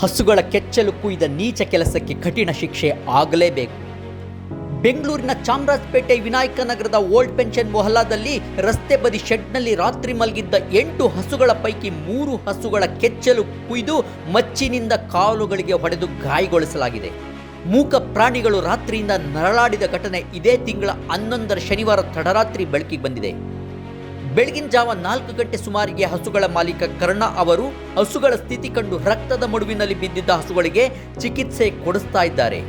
ಹಸುಗಳ ಕೆಚ್ಚಲು ಕುಯ್ದ ನೀಚ ಕೆಲಸಕ್ಕೆ ಕಠಿಣ ಶಿಕ್ಷೆ ಆಗಲೇಬೇಕು. ಬೆಂಗಳೂರಿನ ಚಾಮರಾಜಪೇಟೆ ವಿನಾಯಕ ನಗರದ ಓಲ್ಡ್ ಪೆನ್ಷನ್ ಮೊಹಲ್ಲಾದಲ್ಲಿ ರಸ್ತೆ ಬದಿ ಶೆಡ್ನಲ್ಲಿ ರಾತ್ರಿ ಮಲಗಿದ್ದ ಎಂಟು ಹಸುಗಳ ಪೈಕಿ ಮೂರು ಹಸುಗಳ ಕೆಚ್ಚಲು ಕುಯ್ದು ಮಚ್ಚಿನಿಂದ ಕಾಲುಗಳಿಗೆ ಹೊಡೆದು ಗಾಯಗೊಳಿಸಲಾಗಿದೆ. ಮೂಕ ಪ್ರಾಣಿಗಳು ರಾತ್ರಿಯಿಂದ ನರಳಾಡಿದ ಘಟನೆ ಇದೇ ತಿಂಗಳ ಹನ್ನೊಂದರ ಶನಿವಾರ ತಡರಾತ್ರಿ ಬೆಳಕಿಗೆ ಬಂದಿದೆ. ಬೆಳಗಿನ ಜಾವ ನಾಲ್ಕು ಗಂಟೆ ಸುಮಾರಿಗೆ ಹಸುಗಳ ಮಾಲೀಕ ಕರ್ಣ ಅವರು ಹಸುಗಳ ಸ್ಥಿತಿ ಕಂಡು ರಕ್ತದ ಮಡುವಿನಲ್ಲಿ ಬಿದ್ದಿದ್ದ ಹಸುಗಳಿಗೆ ಚಿಕಿತ್ಸೆ ಕೊಡಿಸ್ತಾ ಇದ್ದಾರೆ.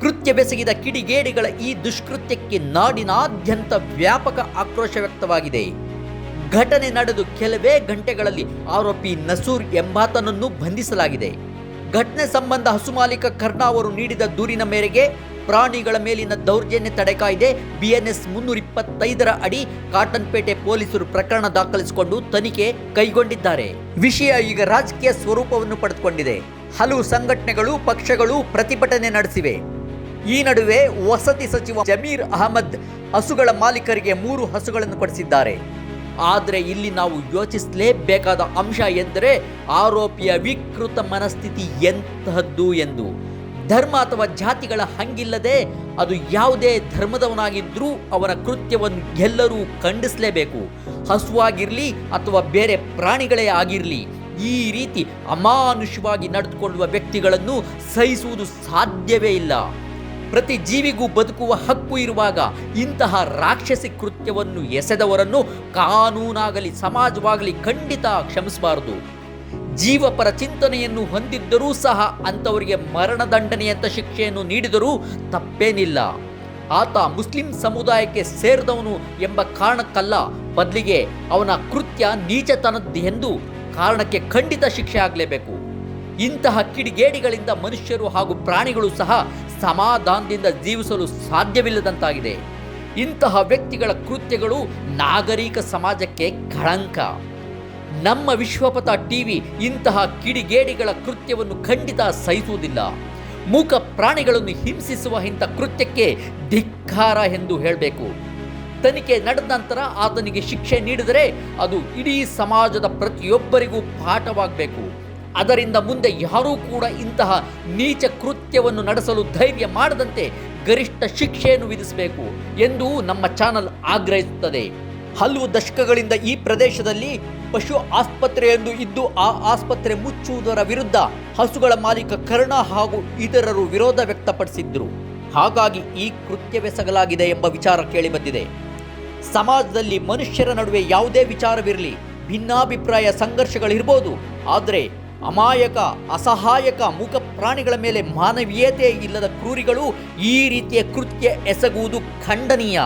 ಕೃತ್ಯ ಬೆಸಗಿದ ಕಿಡಿಗೇಡಿಗಳ ಈ ದುಷ್ಕೃತ್ಯಕ್ಕೆ ನಾಡಿನಾದ್ಯಂತ ವ್ಯಾಪಕ ಆಕ್ರೋಶ ವ್ಯಕ್ತವಾಗಿದೆ. ಘಟನೆ ನಡೆದು ಕೆಲವೇ ಗಂಟೆಗಳಲ್ಲಿ ಆರೋಪಿ ನಸೂರ್ ಎಂಬಾತನನ್ನು ಬಂಧಿಸಲಾಗಿದೆ. ಘಟನೆ ಸಂಬಂಧ ಹಸು ಮಾಲೀಕ ಕರ್ಣ ಅವರು ನೀಡಿದ ದೂರಿನ ಮೇರೆಗೆ ಪ್ರಾಣಿಗಳ ಮೇಲಿನ ದೌರ್ಜನ್ಯ ತಡೆ ಕಾಯ್ದೆ ಬಿಎನ್ಎಸ್ ಮುನ್ನೂರ ಇಪ್ಪತ್ತೈದರ ಅಡಿ ಕಾಟನ್ಪೇಟೆ ಪೊಲೀಸರು ಪ್ರಕರಣ ದಾಖಲಿಸಿಕೊಂಡು ತನಿಖೆ ಕೈಗೊಂಡಿದ್ದಾರೆ. ವಿಷಯ ಈಗ ರಾಜಕೀಯ ಸ್ವರೂಪವನ್ನು ಪಡೆದುಕೊಂಡಿದೆ. ಹಲವು ಸಂಘಟನೆಗಳು, ಪಕ್ಷಗಳು ಪ್ರತಿಭಟನೆ ನಡೆಸಿವೆ. ಈ ನಡುವೆ ವಸತಿ ಸಚಿವ ಜಮೀರ್ ಅಹಮದ್ ಹಸುಗಳ ಮಾಲೀಕರಿಗೆ ಮೂರು ಹಸುಗಳನ್ನು ಕೊಡಿಸಿದ್ದಾರೆ. ಆದರೆ ಇಲ್ಲಿ ನಾವು ಯೋಚಿಸಲೇಬೇಕಾದ ಅಂಶ ಎಂದರೆ ಆರೋಪಿಯ ವಿಕೃತ ಮನಸ್ಥಿತಿ ಎಂತಹದ್ದು ಎಂದು. ಧರ್ಮ ಅಥವಾ ಜಾತಿಗಳ ಹಂಗಿಲ್ಲದೆ ಅದು ಯಾವುದೇ ಧರ್ಮದವನಾಗಿದ್ದರೂ ಅವರ ಕೃತ್ಯವನ್ನು ಎಲ್ಲರೂ ಖಂಡಿಸಲೇಬೇಕು. ಹಸುವಾಗಿರಲಿ ಅಥವಾ ಬೇರೆ ಪ್ರಾಣಿಗಳೇ ಆಗಿರಲಿ, ಈ ರೀತಿ ಅಮಾನುಷವಾಗಿ ನಡೆದುಕೊಳ್ಳುವ ವ್ಯಕ್ತಿಗಳನ್ನು ಸಹಿಸುವುದು ಸಾಧ್ಯವೇ ಇಲ್ಲ. ಪ್ರತಿ ಜೀವಿಗೂ ಬದುಕುವ ಹಕ್ಕು ಇರುವಾಗ ಇಂತಹ ರಾಕ್ಷಸಿ ಕೃತ್ಯವನ್ನು ಎಸೆದವರನ್ನು ಕಾನೂನಾಗಲಿ, ಸಮಾಜವಾಗಲಿ ಖಂಡಿತ ಕ್ಷಮಿಸಬಾರದು. ಜೀವಪರ ಚಿಂತನೆಯನ್ನು ಹೊಂದಿದ್ದರೂ ಸಹ ಅಂಥವರಿಗೆ ಮರಣದಂಡನೆಯಂಥ ಶಿಕ್ಷೆಯನ್ನು ನೀಡಿದರೂ ತಪ್ಪೇನಿಲ್ಲ. ಆತ ಮುಸ್ಲಿಂ ಸಮುದಾಯಕ್ಕೆ ಸೇರಿದವನು ಎಂಬ ಕಾರಣಕ್ಕಲ್ಲ, ಬದಲಿಗೆ ಅವನ ಕೃತ್ಯ ನೀಚತನದ್ದು ಎಂದು ಕಾರಣಕ್ಕೆ ಖಂಡಿತ ಶಿಕ್ಷೆ ಆಗಲೇಬೇಕು. ಇಂತಹ ಕಿಡಿಗೇಡಿಗಳಿಂದ ಮನುಷ್ಯರು ಹಾಗೂ ಪ್ರಾಣಿಗಳು ಸಹ ಸಮಾಧಾನದಿಂದ ಜೀವಿಸಲು ಸಾಧ್ಯವಿಲ್ಲದಂತಾಗಿದೆ. ಇಂತಹ ವ್ಯಕ್ತಿಗಳ ಕೃತ್ಯಗಳು ನಾಗರಿಕ ಸಮಾಜಕ್ಕೆ ಕಳಂಕ. ನಮ್ಮ ವಿಶ್ವಪಥ ಟಿವಿ ಇಂತಹ ಕಿಡಿಗೇಡಿಗಳ ಕೃತ್ಯವನ್ನು ಖಂಡಿತ ಸಹಿಸುವುದಿಲ್ಲ. ಮೂಕ ಪ್ರಾಣಿಗಳನ್ನು ಹಿಂಸಿಸುವ ಇಂಥ ಕೃತ್ಯಕ್ಕೆ ಧಿಕ್ಕಾರ ಎಂದು ಹೇಳಬೇಕು. ತನಿಖೆ ನಡೆದ ನಂತರ ಆತನಿಗೆ ಶಿಕ್ಷೆ ನೀಡಿದರೆ ಅದು ಇಡೀ ಸಮಾಜದ ಪ್ರತಿಯೊಬ್ಬರಿಗೂ ಪಾಠವಾಗಬೇಕು. ಅದರಿಂದ ಮುಂದೆ ಯಾರೂ ಕೂಡ ಇಂತಹ ನೀಚ ಕೃತ್ಯವನ್ನು ನಡೆಸಲು ಧೈರ್ಯ ಮಾಡದಂತೆ ಗರಿಷ್ಠ ಶಿಕ್ಷೆಯನ್ನು ವಿಧಿಸಬೇಕು ಎಂದು ನಮ್ಮ ಚಾನಲ್ ಆಗ್ರಹಿಸುತ್ತದೆ. ಹಲವು ದಶಕಗಳಿಂದ ಈ ಪ್ರದೇಶದಲ್ಲಿ ಪಶು ಆಸ್ಪತ್ರೆಯೊಂದು ಇದ್ದು ಆ ಆಸ್ಪತ್ರೆ ಮುಚ್ಚುವುದರ ವಿರುದ್ಧ ಹಸುಗಳ ಮಾಲೀಕ ಕರ್ಣ ಹಾಗೂ ಇತರರು ವಿರೋಧ ವ್ಯಕ್ತಪಡಿಸಿದ್ರು. ಹಾಗಾಗಿ ಈ ಕೃತ್ಯವೆಸಗಲಾಗಿದೆ ಎಂಬ ವಿಚಾರ ಕೇಳಿಬಂದಿದೆ. ಸಮಾಜದಲ್ಲಿ ಮನುಷ್ಯರ ನಡುವೆ ಯಾವುದೇ ವಿಚಾರವಿರಲಿ, ಭಿನ್ನಾಭಿಪ್ರಾಯ ಸಂಘರ್ಷಗಳಿರ್ಬೋದು, ಆದರೆ ಅಮಾಯಕ, ಅಸಹಾಯಕ ಮೂಕ ಪ್ರಾಣಿಗಳ ಮೇಲೆ ಮಾನವೀಯತೆ ಇಲ್ಲದ ಕ್ರೂರಿಗಳು ಈ ರೀತಿಯ ಕೃತ್ಯ ಎಸಗುವುದು ಖಂಡನೀಯ.